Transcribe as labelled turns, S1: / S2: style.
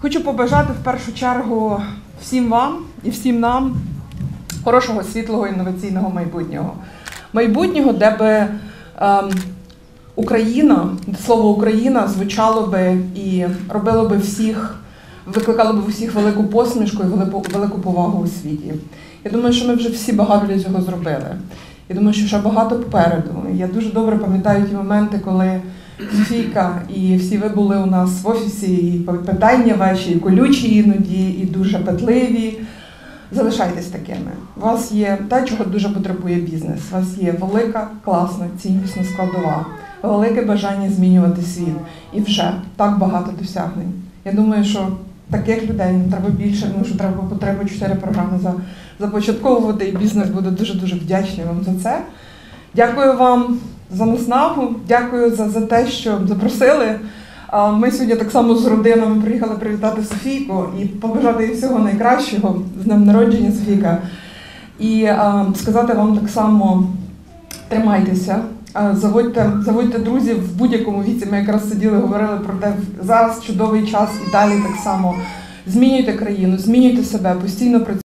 S1: Хочу побажати в першу чергу всім вам і всім нам хорошого, світлого, інноваційного майбутнього. Майбутнього, де би ем, Україна, слово Україна звучало би і робило би всіх, викликало би в усіх велику посмішку і велику, велику повагу у світі. Я думаю, що ми вже всі багато для цього зробили. Я думаю, що ще багато попереду. Я дуже добре пам'ятаю ті моменти, коли Софійка і всі ви були у нас в офісі, і питання ваші, і колючі іноді, і дуже петливі. Залишайтесь такими. У вас є те, чого дуже потребує бізнес. У вас є велика, класна, ціннісна складова, велике бажання змінювати світ. І вже так багато досягнень. Я думаю, що таких людей нам треба більше, тому що треба потреба чотири програми за, започатковувати, і бізнес буде дуже-дуже вдячний вам за це. Дякую вам за наснагу, дякую за, за те, що запросили. Ми сьогодні так само з родинами приїхали привітати Софійку і побажати їй всього найкращого з днем народження Софійка. І сказати вам так само тримайтеся, заводьте, заводьте друзів в будь-якому віці. Ми якраз сиділи, говорили про те, зараз чудовий час і далі так само. Змінюйте країну, змінюйте себе, постійно працюйте.